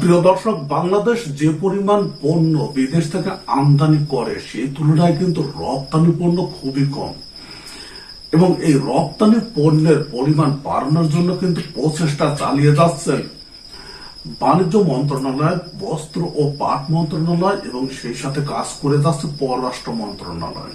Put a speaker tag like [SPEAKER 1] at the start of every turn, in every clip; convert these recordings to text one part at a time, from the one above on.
[SPEAKER 1] প্রিয় দর্শক, বাংলাদেশ যে পরিমাণ পণ্য বিদেশ থেকে আমদানি করে, সেই তুলনায় কিন্তু রপ্তানি পণ্য খুবই কম। এবং এই রপ্তানি পণ্যের পরিমাণ বাড়ানোর জন্য কিন্তু প্রচেষ্টা চালিয়ে যাচ্ছেন বাণিজ্য মন্ত্রণালয়, বস্ত্র ও পাট মন্ত্রণালয় এবং সেই সাথে কাজ করে যাচ্ছে পররাষ্ট্র মন্ত্রণালয়।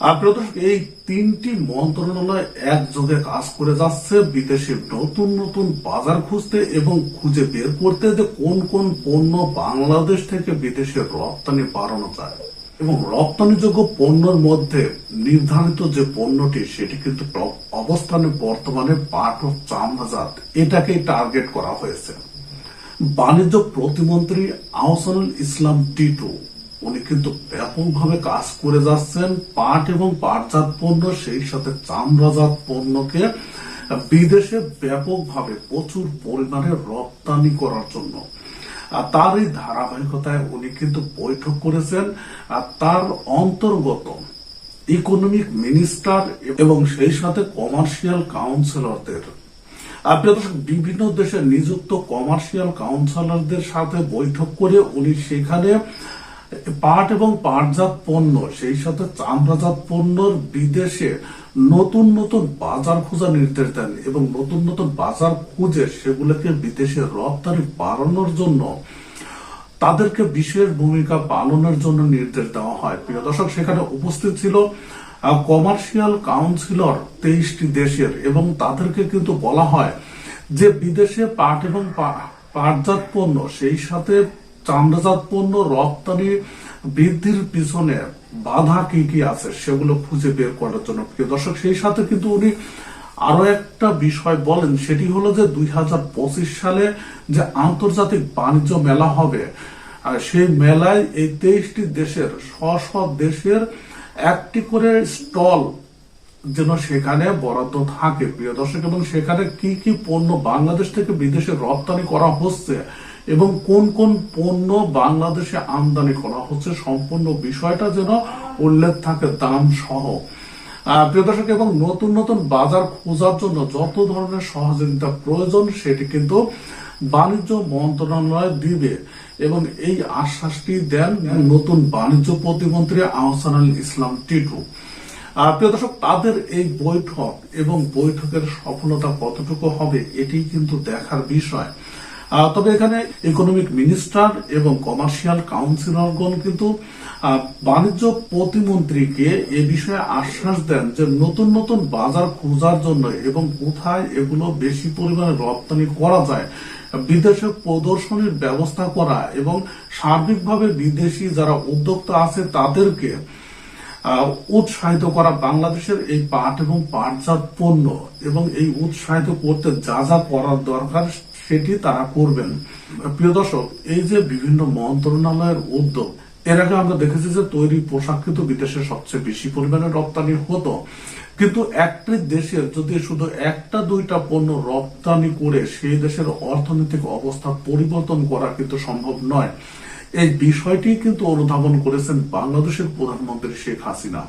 [SPEAKER 1] আপনার দর্শক, এই তিনটি মন্ত্রণালয় একযোগে কাজ করে যাচ্ছে। বিদেশে নতুন নতুন বাজার খুঁজতে এবং খুঁজে বের করতে যে কোন কোন পণ্য বাংলাদেশ থেকে বিদেশে রপ্তানি বাড়ানো যায় এবং রপ্তানিযোগ্য পণ্যের মধ্যে নির্ধারিত যে পণ্যটি, সেটি কিন্তু অবস্থানে বর্তমানে পাট ও চামড়াজাত এটাকেই টার্গেট করা হয়েছে। বাণিজ্য প্রতিমন্ত্রী আহসানুল ইসলাম টিটু উনি কিন্তু ব্যাপকভাবে কাজ করে যাচ্ছেন, পাট এবং পাটজাত পণ্য, সেই সাথে চামড়াজাত পণ্যকে বিদেশে ব্যাপকভাবে প্রচুর পরিমাণে রপ্তানি করার জন্য। তার এই ধারাবাহিকতায় উনি কিন্তু বৈঠক করেছেন, আর তার অন্তর্গত ইকোনমিক মিনিস্টার এবং সেই সাথে কমার্শিয়াল কাউন্সিলরদের। বিভিন্ন দেশে নিযুক্ত কমার্শিয়াল কাউন্সিলরদের সাথে বৈঠক করে উনি সেখানে পাট এবং পাটজাত পণ্য, সেই সাথে চামড়াজাত পণ্যর বিদেশে নতুন নতুন বাজার খোঁজা নির্দেশ দেন এবং নতুন নতুন বাজার খুঁজে সেগুলোকে বিদেশে রপ্তানি বাড়ানোর জন্য তাদেরকে বিশেষ ভূমিকা পালনের জন্য নির্দেশ দেওয়া হয়। প্রিয় দর্শক, সেখানে উপস্থিত ছিল কমার্শিয়াল কাউন্সিলর তেইশটি দেশের এবং তাদেরকে কিন্তু বলা হয় যে বিদেশে পাট এবং পাটজাত পণ্য, সেই সাথে চামড়াজাত পণ্য রপ্তানি বৃদ্ধির পিছনে বাধা কি কি আছে সেগুলো খুঁজে বের করার জন্য প্রিয় দর্শক, সেই সাথে কিন্তু উনি আরও একটা বিষয় বলেন, সেটি হলো যে দুই হাজার পঁচিশ সালে যে আন্তর্জাতিক বাণিজ্য মেলা হবে সেই মেলায় এই তেইশটি দেশের, স্ব স্ব দেশের একটি করে স্টল যেন সেখানে বরাদ্দ থাকে। প্রিয় দর্শক, এবং সেখানে কি কি পণ্য বাংলাদেশ থেকে বিদেশে রপ্তানি করা হচ্ছে এবং কোন কোন পণ্য বাংলাদেশে আমদানি করা হচ্ছে সম্পূর্ণ বিষয়টা যেন উল্লেখ থাকে দাম সহ প্রিয় দর্শক, এবং নতুন নতুন বাজার খোঁজার জন্য যত ধরনের সহযোগিতা প্রয়োজন, সেটি কিন্তু বাণিজ্য মন্ত্রণালয় দিবে। এবং এই আশ্বাসটি দেন নতুন বাণিজ্য প্রতিমন্ত্রী আহসানুল ইসলাম টিটু। প্রিয় দর্শক, তাদের এই বৈঠক এবং বৈঠকের সফলতা কতটুকু হবে এটি কিন্তু দেখার বিষয়। তবে এখানে ইকোনমিক মিনিস্টার এবং কমার্শিয়াল কাউন্সিলরগণ কিন্তু বাণিজ্য প্রতিমন্ত্রীকে এ বিষয়ে আশ্বাস দেন যে নতুন নতুন বাজার খোঁজার জন্য এবং কোথায় এগুলো বেশি পরিমাণে রপ্তানি করা যায়, বিদেশে প্রদর্শনীর ব্যবস্থা করা এবং সার্বিকভাবে বিদেশি যারা উদ্যোক্তা আছে তাদেরকে উৎসাহিত করা বাংলাদেশের এই পাট এবং পাটজাত পণ্য এবং এই উৎসাহিত করতে যা যা করার দরকার সেটি তারা করবেন। প্রিয় দর্শক, এই যে বিভিন্ন মন্ত্রণালয়ের উদ্যোগ, এর আগে আমরা দেখেছি যে তৈরি পোশাক কিন্তু বিদেশে সবচেয়ে বেশি পরিমাণে রপ্তানি হতো। কিন্তু একটি দেশের যদি শুধু একটা দুইটা পণ্য রপ্তানি করে সেই দেশের অর্থনৈতিক অবস্থা পরিবর্তন করা কিন্তু সম্ভব নয়। এই বিষয়টি কিন্তু অনুধাবন করেছেন বাংলাদেশের প্রধানমন্ত্রী শেখ হাসিনা।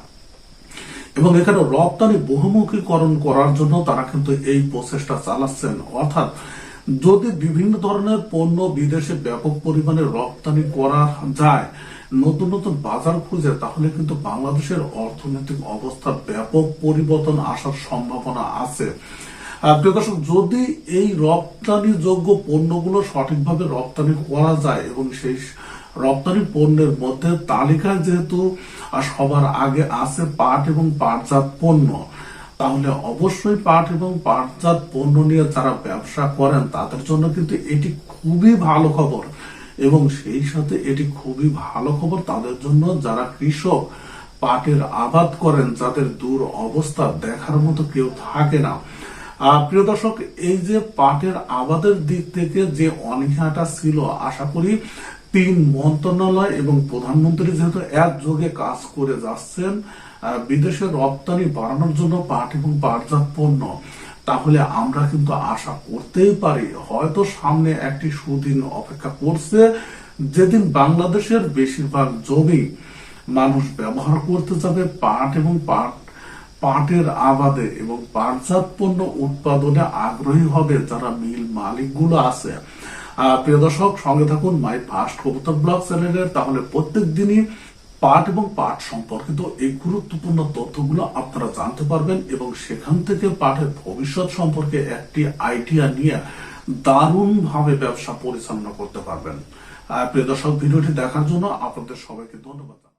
[SPEAKER 1] এবং এখানে রপ্তানি বহুমুখীকরণ করার জন্য তারা কিন্তু এই প্রচেষ্টা চালাচ্ছেন। অর্থাৎ যদি বিভিন্ন ধরনের পণ্য বিদেশে ব্যাপক পরিমাণে রপ্তানি করা যায়, নতুন নতুন বাজার খুঁজে, তাহলে কিন্তু বাংলাদেশের অর্থনৈতিক অবস্থা ব্যাপক পরিবর্তন আসার সম্ভাবনা আছে। যদি এই রপ্তানি যোগ্য পণ্যগুলো সঠিকভাবে রপ্তানি করা যায় এবং সেই রপ্তানি পণ্যের মধ্যে তালিকায় যেহেতু সবার আগে আছে পাট এবং পাটজাত পণ্য, তাহলে অবশ্যই পাট এবং পাটজাত পণ্য নিয়ে যারা ব্যবসা করেন, তাদের জন্য কিন্তু এটি খুবই ভালো খবর। এবং সেই সাথে এটি খুবই ভালো খবর তাদের জন্য, যারা কৃষক, পাটের আবাদ করেন, যাদের দূর অবস্থা দেখার মতো কেউ থাকে না। প্রিয় দর্শক, এই যে পাটের আবাদের দিক থেকে যে অনীহাটা ছিল, আশা করি তিন মন্ত্রণালয় এবং প্রধানমন্ত্রী যেহেতু একযোগে কাজ করে যাচ্ছেন বিদেশে রপ্তানি বাড়ানোর জন্য পাট এবং পাটজাত পণ্য, তাহলে আমরা কিন্তু আশা করতেই পারি, হয়তো সামনে একটি সুদিন অপেক্ষা করছে। যেদিন বাংলাদেশের বেশিরভাগ জমি মানুষ ব্যবহার করতে যাবে পাট এবং পাট, পাটের আবাদে এবং পাটজাত পণ্য উৎপাদনে আগ্রহী হবে যারা মিল মালিকগুলো আছে। প্রিয় দর্শক, সঙ্গে থাকুন মাই ফার্স্ট কবুতর ব্লগ চ্যানেলের তাহলে প্রত্যেক দিনই পাঠ এবং পাঠ সম্পর্কিত এই গুরুত্বপূর্ণ তথ্যগুলো আপনারা জানতে পারবেন এবং সেখান থেকে পাঠের ভবিষ্যৎ সম্পর্কে একটি আইডিয়া নিয়ে দারুণ ভাবে ব্যবসা পরিচালনা করতে পারবেন। প্রিয় দর্শক, ভিডিওটি দেখার জন্য আপনাদের সবাইকে ধন্যবাদ।